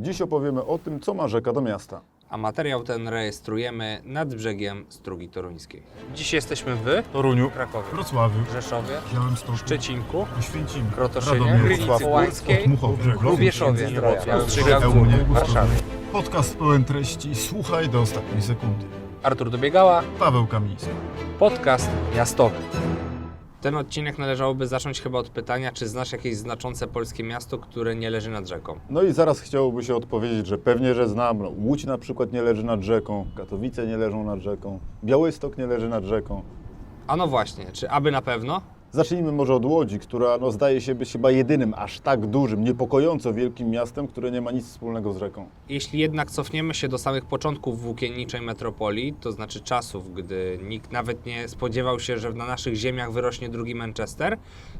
Dziś opowiemy o tym, co ma rzeka do miasta. a materiał ten rejestrujemy nad brzegiem Strugi Toruńskiej. Dziś jesteśmy w Toruniu, Krakowie, Wrocławiu, Rzeszowie, Białymstoku, Szczecinku, Oświęcimiu, Krotoszynie, Krynicy Połańskiej, Lubieszowie, Ostrzegawcu, Warszawie. Podcast pełen treści. Słuchaj do ostatniej sekundy. Artur Dobiegała, Paweł Kamiński. podcast miastowy. Ten odcinek należałoby zacząć chyba od pytania, czy znasz jakieś znaczące polskie miasto, które nie leży nad rzeką? No i zaraz chciałoby się odpowiedzieć, że pewnie, że znam. No, Łódź na przykład nie leży nad rzeką, Katowice nie leżą nad rzeką, Białystok nie leży nad rzeką. A no właśnie, czy aby na pewno? Zacznijmy może od Łodzi, która no, zdaje się być chyba jedynym aż tak dużym, niepokojąco wielkim miastem, które nie ma nic wspólnego z rzeką. Jeśli jednak cofniemy się do samych początków włókienniczej metropolii, to znaczy czasów, gdy nikt nawet nie spodziewał się, że na naszych ziemiach wyrośnie drugi Manchester,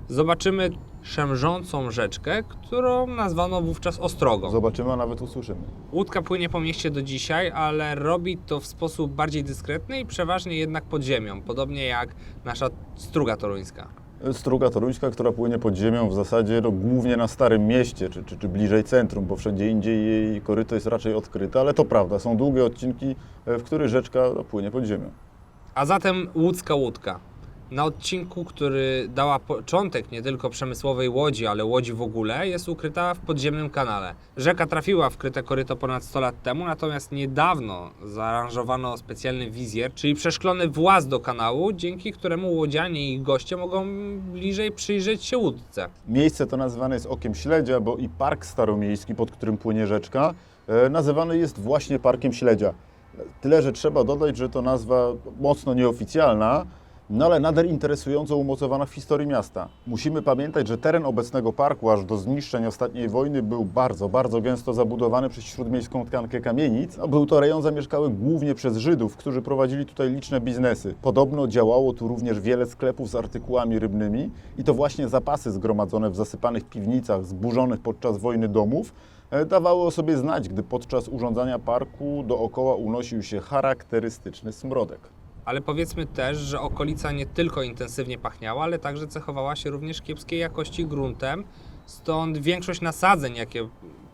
zobaczymy szemrzącą rzeczkę, którą nazwano wówczas Ostrogą. Zobaczymy, a nawet usłyszymy. Łódka płynie po mieście do dzisiaj, ale robi to w sposób bardziej dyskretny i przeważnie jednak pod ziemią, podobnie jak nasza struga toruńska. Struga toruńska, która płynie pod ziemią w zasadzie no, głównie na Starym Mieście, czy, czy, czy bliżej centrum, bo wszędzie indziej jej koryto jest raczej odkryte, ale to prawda, są długie odcinki, e, w których rzeczka no, płynie pod ziemią. A zatem łódzka łódka. Na odcinku, który dała początek nie tylko przemysłowej łodzi, ale łodzi w ogóle, jest ukryta w podziemnym kanale. Rzeka trafiła w kryte koryto ponad 100 lat temu, natomiast niedawno zaaranżowano specjalny wizjer, czyli przeszklony właz do kanału, dzięki któremu łodzianie i goście mogą bliżej przyjrzeć się łódce. Miejsce to nazywane jest Okiem Śledzia, bo i Park Staromiejski, pod którym płynie rzeczka, e, nazywany jest właśnie Parkiem Śledzia. Tyle, że trzeba dodać, że to nazwa mocno nieoficjalna, no ale nader interesująco umocowana w historii miasta. Musimy pamiętać, że teren obecnego parku aż do zniszczeń ostatniej wojny był bardzo, bardzo gęsto zabudowany przez śródmiejską tkankę kamienic. No, był to rejon zamieszkały głównie przez Żydów, którzy prowadzili tutaj liczne biznesy. Podobno działało tu również wiele sklepów z artykułami rybnymi i to właśnie zapasy zgromadzone w zasypanych piwnicach, zburzonych podczas wojny domów, e, dawały o sobie znać, gdy podczas urządzania parku dookoła unosił się charakterystyczny smrodek. Ale powiedzmy też, że okolica nie tylko intensywnie pachniała, ale także cechowała się również kiepskiej jakości gruntem, stąd większość nasadzeń, jakie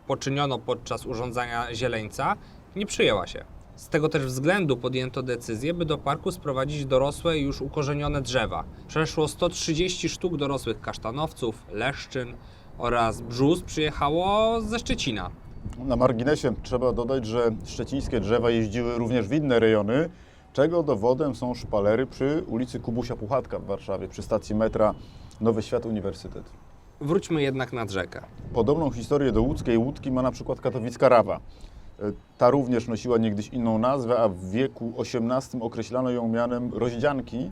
poczyniono podczas urządzania zieleńca, nie przyjęła się. Z tego też względu podjęto decyzję, by do parku sprowadzić dorosłe już ukorzenione drzewa. Przeszło 130 sztuk dorosłych kasztanowców, leszczyn oraz brzus przyjechało ze Szczecina. Na marginesie trzeba dodać, że szczecińskie drzewa jeździły również w inne rejony, czego dowodem są szpalery przy ulicy Kubusia Puchatka w Warszawie, przy stacji metra Nowy Świat Uniwersytet. Wróćmy jednak nad rzekę. Podobną historię do łódzkiej łódki ma na przykład katowicka Rawa. E, Ta również nosiła niegdyś inną nazwę, a w wieku XVIII określano ją mianem rozdzianki.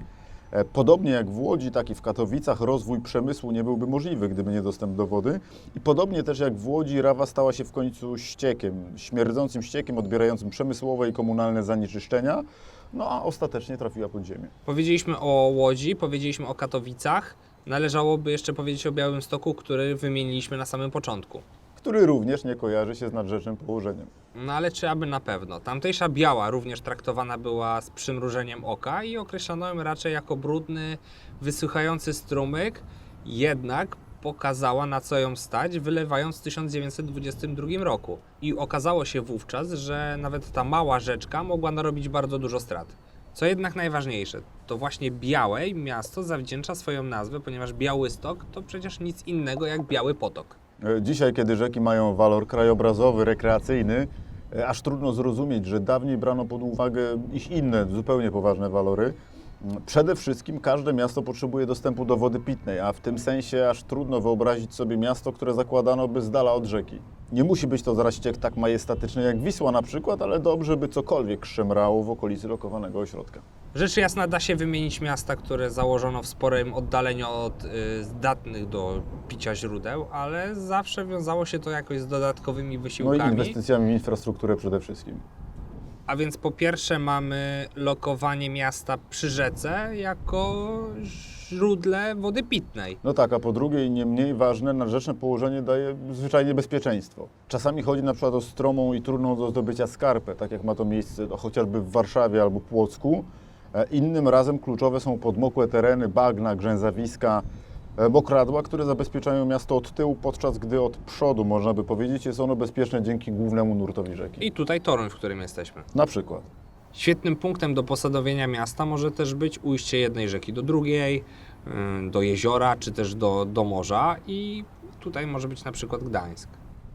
E, Podobnie jak w Łodzi, tak i w Katowicach rozwój przemysłu nie byłby możliwy, gdyby nie dostęp do wody. I podobnie też jak w Łodzi, Rawa stała się w końcu ściekiem, śmierdzącym ściekiem odbierającym przemysłowe i komunalne zanieczyszczenia, no a ostatecznie trafiła pod ziemię. Powiedzieliśmy o Łodzi, powiedzieliśmy o Katowicach. Należałoby jeszcze powiedzieć o Białymstoku, który wymieniliśmy na samym początku. Który również nie kojarzy się z nadrzecznym położeniem. No ale czy aby na pewno? Tamtejsza biała również traktowana była z przymrużeniem oka i określano ją raczej jako brudny, wysychający strumyk, jednak pokazała na co ją stać, wylewając w 1922 roku. I okazało się wówczas, że nawet ta mała rzeczka mogła narobić bardzo dużo strat. Co jednak najważniejsze, to właśnie Białej miasto zawdzięcza swoją nazwę, ponieważ Białystok to przecież nic innego jak Biały Potok. E, Dzisiaj, kiedy rzeki mają walor krajobrazowy, rekreacyjny, e, aż trudno zrozumieć, że dawniej brano pod uwagę ich inne, zupełnie poważne walory. Przede wszystkim każde miasto potrzebuje dostępu do wody pitnej, a w tym sensie aż trudno wyobrazić sobie miasto, które zakładano by z dala od rzeki. Nie musi być to zaraz ściek tak majestatyczny jak Wisła na przykład, ale dobrze by cokolwiek szemrało w okolicy lokowanego ośrodka. Rzecz jasna da się wymienić miasta, które założono w sporym oddaleniu od y, zdatnych do picia źródeł, ale zawsze wiązało się to jakoś z dodatkowymi No i wysiłkami. inwestycjami w infrastrukturę przede wszystkim. A więc po pierwsze mamy lokowanie miasta przy rzece jako źródle wody pitnej. No tak, a po drugie i nie mniej ważne, nadrzeczne położenie daje zwyczajnie bezpieczeństwo. Czasami chodzi na przykład o stromą i trudną do zdobycia skarpę, tak jak ma to miejsce chociażby w Warszawie albo Płocku. E, Innym razem kluczowe są podmokłe tereny, bagna, grzęzawiska. E, mokradła, które zabezpieczają miasto od tyłu, podczas gdy od przodu, można by powiedzieć, jest ono bezpieczne dzięki głównemu nurtowi rzeki. I tutaj Toruń, w którym jesteśmy. Na przykład. Świetnym punktem do posadowienia miasta może też być ujście jednej rzeki do drugiej, ym, do jeziora czy też do, do morza i tutaj może być na przykład Gdańsk.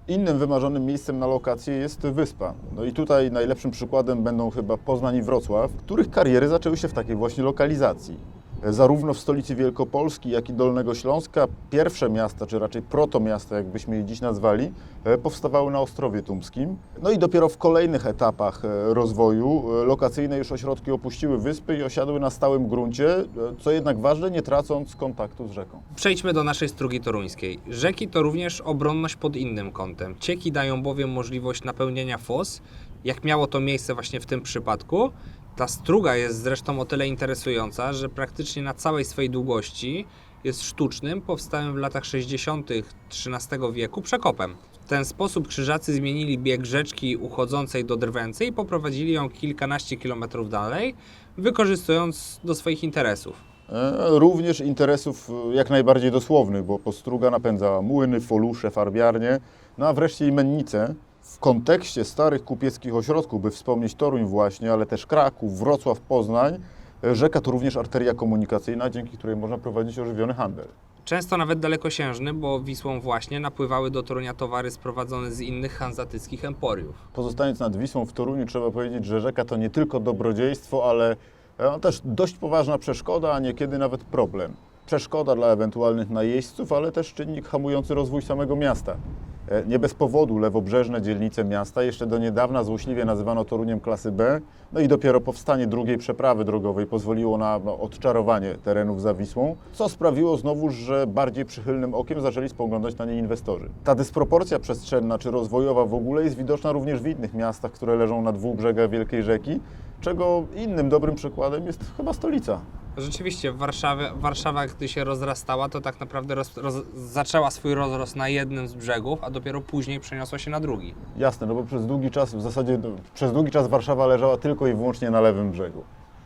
Innym wymarzonym miejscem na lokację jest wyspa. No i tutaj najlepszym przykładem będą chyba Poznań i Wrocław, których kariery zaczęły się w takiej właśnie lokalizacji. Zarówno w stolicy Wielkopolski, jak i Dolnego Śląska pierwsze miasta, czy raczej protomiasta, jakbyśmy je dziś nazwali, e, powstawały na Ostrowie Tumskim. No i dopiero w kolejnych etapach e, rozwoju e, lokacyjne już ośrodki opuściły wyspy i osiadły na stałym gruncie, e, co jednak ważne, nie tracąc kontaktu z rzeką. Przejdźmy do naszej strugi toruńskiej. Rzeki to również obronność pod innym kątem. Cieki dają bowiem możliwość napełnienia fos, jak miało to miejsce właśnie w tym przypadku. Ta struga jest zresztą o tyle interesująca, że praktycznie na całej swej długości jest sztucznym, powstałym w latach 60. XIII wieku przekopem. W ten sposób krzyżacy zmienili bieg rzeczki uchodzącej do Drwęcy i poprowadzili ją kilkanaście kilometrów dalej, wykorzystując do swoich interesów. E, Również interesów e, jak najbardziej dosłownych, bo Postruga napędzała młyny, folusze, farbiarnie, no a wreszcie i mennice. W kontekście starych kupieckich ośrodków, by wspomnieć Toruń właśnie, ale też Kraków, Wrocław, Poznań, e, rzeka to również arteria komunikacyjna, dzięki której można prowadzić ożywiony handel. Często nawet dalekosiężny, bo Wisłą właśnie napływały do Torunia towary sprowadzone z innych hanzatyckich emporiów. Pozostając nad Wisłą w Toruniu, trzeba powiedzieć, że rzeka to nie tylko dobrodziejstwo, ale e, też dość poważna przeszkoda, a niekiedy nawet problem. Przeszkoda dla ewentualnych najeźdźców, ale też czynnik hamujący rozwój samego miasta. E, Nie bez powodu lewobrzeżne dzielnice miasta jeszcze do niedawna złośliwie nazywano Toruniem klasy B, no i dopiero powstanie drugiej przeprawy drogowej pozwoliło na no, odczarowanie terenów za Wisłą, co sprawiło znowu, że bardziej przychylnym okiem zaczęli spoglądać na nie inwestorzy. Ta dysproporcja przestrzenna czy rozwojowa w ogóle jest widoczna również w innych miastach, które leżą na dwóch brzegach Wielkiej Rzeki, czego innym dobrym przykładem jest chyba stolica. Rzeczywiście, Warszawa, Warszawa gdy się rozrastała, to tak naprawdę roz, roz, zaczęła swój rozrost na jednym z brzegów, a dopiero później przeniosła się na drugi. Jasne, no bo przez długi czas, w zasadzie no, przez długi czas Warszawa leżała tylko i wyłącznie na lewym brzegu.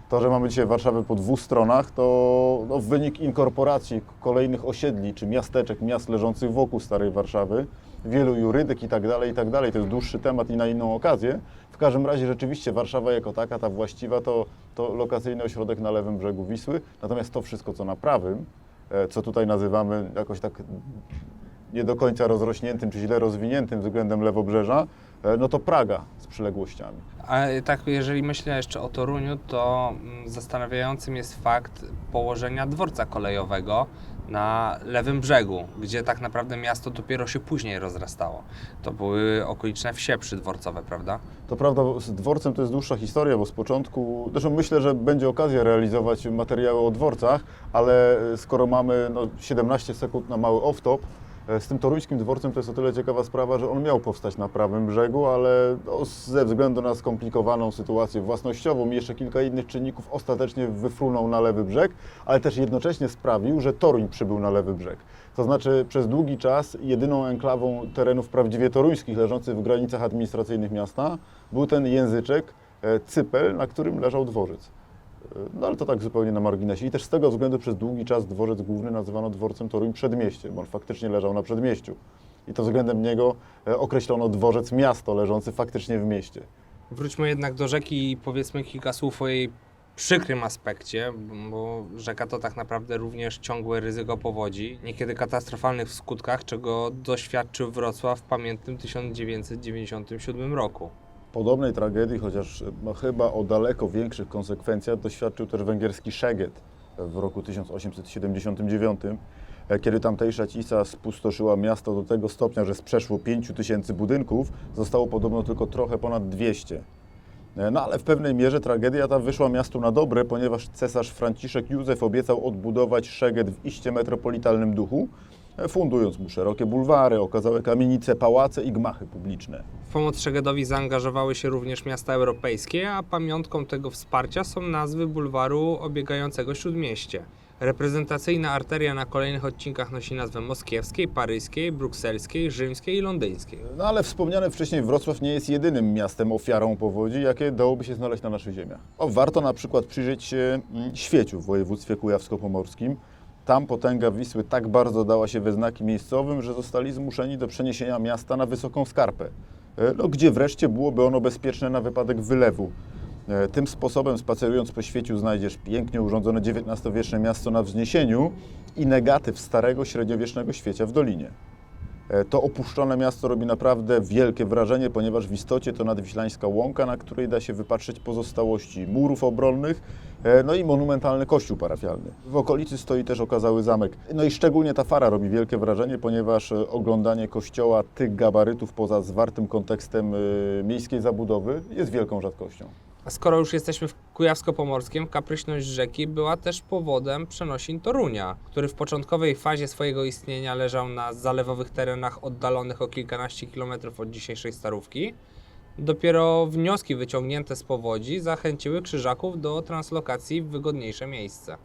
To, że mamy dzisiaj Warszawę po dwóch stronach, to no, wynik inkorporacji kolejnych osiedli czy miasteczek, miast leżących wokół Starej Warszawy, wielu jurydek i tak dalej, i tak dalej. To jest dłuższy temat i na inną okazję. W każdym razie rzeczywiście Warszawa jako taka, ta właściwa, to, to lokacyjny ośrodek na lewym brzegu Wisły. Natomiast to wszystko, co na prawym, e, co tutaj nazywamy jakoś tak nie do końca rozrośniętym czy źle rozwiniętym względem lewobrzeża, e, no to Praga z przyległościami. A tak, jeżeli myślę jeszcze o Toruniu, to mm, zastanawiającym jest fakt położenia dworca kolejowego na lewym brzegu, gdzie tak naprawdę miasto dopiero się później rozrastało. To były okoliczne wsie przydworcowe, prawda? To prawda, z dworcem to jest dłuższa historia, bo z początku, zresztą myślę, że będzie okazja realizować materiały o dworcach, ale skoro mamy no, 17 sekund na mały off-top, z tym toruńskim dworcem to jest o tyle ciekawa sprawa, że on miał powstać na prawym brzegu, ale ze względu na skomplikowaną sytuację własnościową i jeszcze kilka innych czynników ostatecznie wyfrunął na lewy brzeg, ale też jednocześnie sprawił, że Toruń przybył na lewy brzeg. To znaczy przez długi czas jedyną enklawą terenów prawdziwie toruńskich leżących w granicach administracyjnych miasta był ten języczek e, Cypel, na którym leżał dworzec. No ale to tak zupełnie na marginesie. I też z tego względu przez długi czas dworzec główny nazywano dworcem Toruń Przedmieście, bo on faktycznie leżał na przedmieściu. I to względem niego e, określono dworzec miasto leżący faktycznie w mieście. Wróćmy jednak do rzeki i powiedzmy kilka słów o jej przykrym aspekcie, bo rzeka to tak naprawdę również ciągłe ryzyko powodzi, niekiedy katastrofalnych w skutkach, czego doświadczył Wrocław w pamiętnym 1997 roku. Podobnej tragedii, chociaż no, chyba o daleko większych konsekwencjach, doświadczył też węgierski Szeged w roku 1879, e, kiedy tamtejsza Cisa spustoszyła miasto do tego stopnia, że z przeszło 5 tysięcy budynków zostało podobno tylko trochę ponad 200. E, No ale w pewnej mierze tragedia ta wyszła miastu na dobre, ponieważ cesarz Franciszek Józef obiecał odbudować Szeged w iście metropolitalnym duchu, fundując mu szerokie bulwary, okazałe kamienice, pałace i gmachy publiczne. W pomoc Szegedowi zaangażowały się również miasta europejskie, a pamiątką tego wsparcia są nazwy bulwaru obiegającego Śródmieście. Reprezentacyjna arteria na kolejnych odcinkach nosi nazwę moskiewskiej, paryskiej, brukselskiej, rzymskiej i londyńskiej. No ale wspomniane wcześniej Wrocław nie jest jedynym miastem ofiarą powodzi, jakie dałoby się znaleźć na naszych ziemiach. O, warto na przykład przyjrzeć się mm, Świeciu w województwie kujawsko-pomorskim. Tam potęga Wisły tak bardzo dała się we znaki miejscowym, że zostali zmuszeni do przeniesienia miasta na wysoką skarpę, e, no, gdzie wreszcie byłoby ono bezpieczne na wypadek wylewu. E, Tym sposobem, spacerując po świeciu, znajdziesz pięknie urządzone XIX-wieczne miasto na wzniesieniu i negatyw starego średniowiecznego świecia w dolinie. E, To opuszczone miasto robi naprawdę wielkie wrażenie, ponieważ w istocie to nadwiślańska łąka, na której da się wypatrzeć pozostałości murów obronnych, e, no i monumentalny kościół parafialny. W okolicy stoi też okazały zamek. No i szczególnie ta fara robi wielkie wrażenie, ponieważ e, oglądanie kościoła tych gabarytów poza zwartym kontekstem miejskiej zabudowy jest wielką rzadkością. A skoro już jesteśmy w Kujawsko-Pomorskim, kapryśność rzeki była też powodem przenosin Torunia, który w początkowej fazie swojego istnienia leżał na zalewowych terenach oddalonych o kilkanaście kilometrów od dzisiejszej Starówki. Dopiero wnioski wyciągnięte z powodzi zachęciły krzyżaków do translokacji w wygodniejsze miejsce.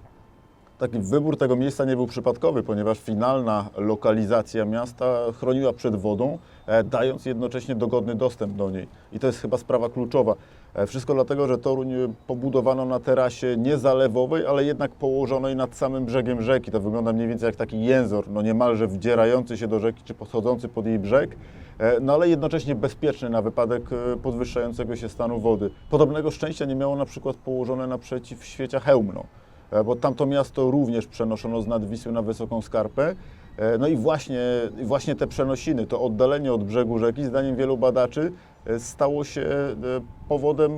Taki wybór tego miejsca nie był przypadkowy, ponieważ finalna lokalizacja miasta chroniła przed wodą, e, dając jednocześnie dogodny dostęp do niej. I to jest chyba sprawa kluczowa. E, Wszystko dlatego, że Toruń e, pobudowano na terasie nie zalewowej, ale jednak położonej nad samym brzegiem rzeki. To wygląda mniej więcej jak taki jęzor, no niemalże wdzierający się do rzeki czy podchodzący pod jej brzeg, no ale jednocześnie bezpieczny na wypadek podwyższającego się stanu wody. Podobnego szczęścia nie miało na przykład położone naprzeciw świecia Chełmno e, bo tamto miasto również przenoszono z nad Wisły na wysoką skarpę. E, No i właśnie, właśnie te przenosiny, to oddalenie od brzegu rzeki, zdaniem wielu badaczy, e, stało się e, powodem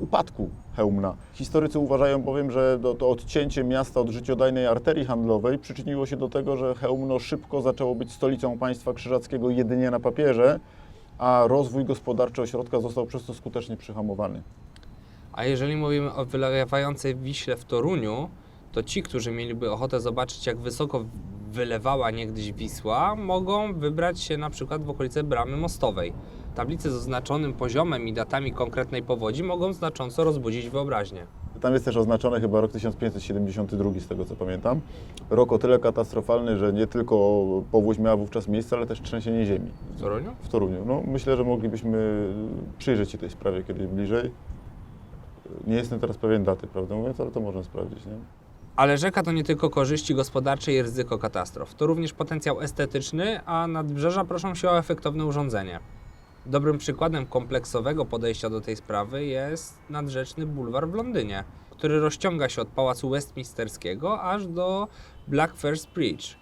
upadku Chełmna. Historycy uważają bowiem, że to, to odcięcie miasta od życiodajnej arterii handlowej przyczyniło się do tego, że Chełmno szybko zaczęło być stolicą państwa krzyżackiego jedynie na papierze, a rozwój gospodarczy ośrodka został przez to skutecznie przyhamowany. A jeżeli mówimy o wylewającej Wiśle w Toruniu, to ci, którzy mieliby ochotę zobaczyć, jak wysoko wylewała niegdyś Wisła, mogą wybrać się na przykład w okolice Bramy Mostowej. Tablice z oznaczonym poziomem i datami konkretnej powodzi mogą znacząco rozbudzić wyobraźnię. Tam jest też oznaczony chyba rok 1572, z tego co pamiętam. Rok o tyle katastrofalny, że nie tylko powódź miała wówczas miejsce, ale też trzęsienie ziemi W Toruniu? w Toruniu. No, myślę, że moglibyśmy przyjrzeć się tej sprawie kiedyś bliżej. Nie jestem teraz pewien daty, prawdę mówiąc, ale to możemy sprawdzić. Nie? Ale rzeka to nie tylko korzyści gospodarcze i ryzyko katastrof. To również potencjał estetyczny, a nadbrzeża proszą się o efektowne urządzenie. Dobrym przykładem kompleksowego podejścia do tej sprawy jest nadrzeczny bulwar w Londynie, który rozciąga się od Pałacu Westminsterskiego aż do Blackfriars Bridge.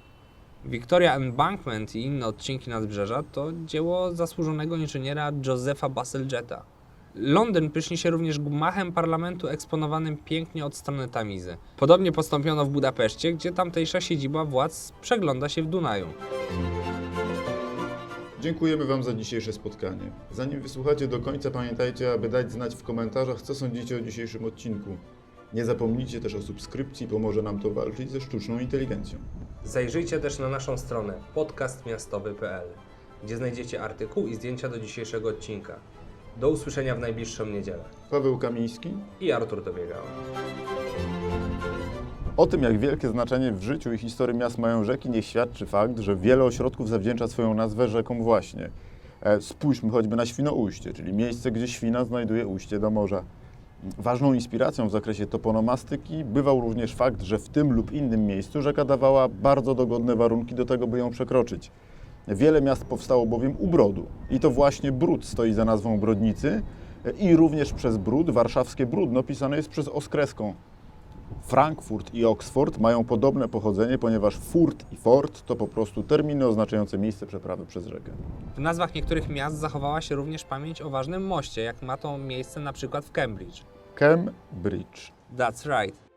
Victoria Embankment i inne odcinki nadbrzeża to dzieło zasłużonego inżyniera Josepha Baseljeta. Londyn pyszni się również gmachem parlamentu eksponowanym pięknie od strony Tamizy. Podobnie postąpiono w Budapeszcie, gdzie tamtejsza siedziba władz przegląda się w Dunaju. Dziękujemy Wam za dzisiejsze spotkanie. Zanim wysłuchacie do końca, pamiętajcie, aby dać znać w komentarzach, co sądzicie o dzisiejszym odcinku. Nie zapomnijcie też o subskrypcji, pomoże nam to walczyć ze sztuczną inteligencją. Zajrzyjcie też na naszą stronę podcastmiastowy.pl, gdzie znajdziecie artykuł i zdjęcia do dzisiejszego odcinka. Do usłyszenia w najbliższą niedzielę. Paweł Kamiński. I Artur Dobiegał. O tym, jak wielkie znaczenie w życiu i historii miast mają rzeki, niech świadczy fakt, że wiele ośrodków zawdzięcza swoją nazwę rzekom właśnie. E, Spójrzmy choćby na Świnoujście, czyli miejsce, gdzie Świna znajduje ujście do morza. Ważną inspiracją w zakresie toponomastyki bywał również fakt, że w tym lub innym miejscu rzeka dawała bardzo dogodne warunki do tego, by ją przekroczyć. Wiele miast powstało bowiem u brodu i to właśnie Brud stoi za nazwą Brodnicy i również przez Brud warszawskie Brudno pisane jest przez oskreską. Frankfurt i Oxford mają podobne pochodzenie, ponieważ furt i fort to po prostu terminy oznaczające miejsce przeprawy przez rzekę. W nazwach niektórych miast zachowała się również pamięć o ważnym moście, jak ma to miejsce na przykład w Cambridge. Cambridge. That's right.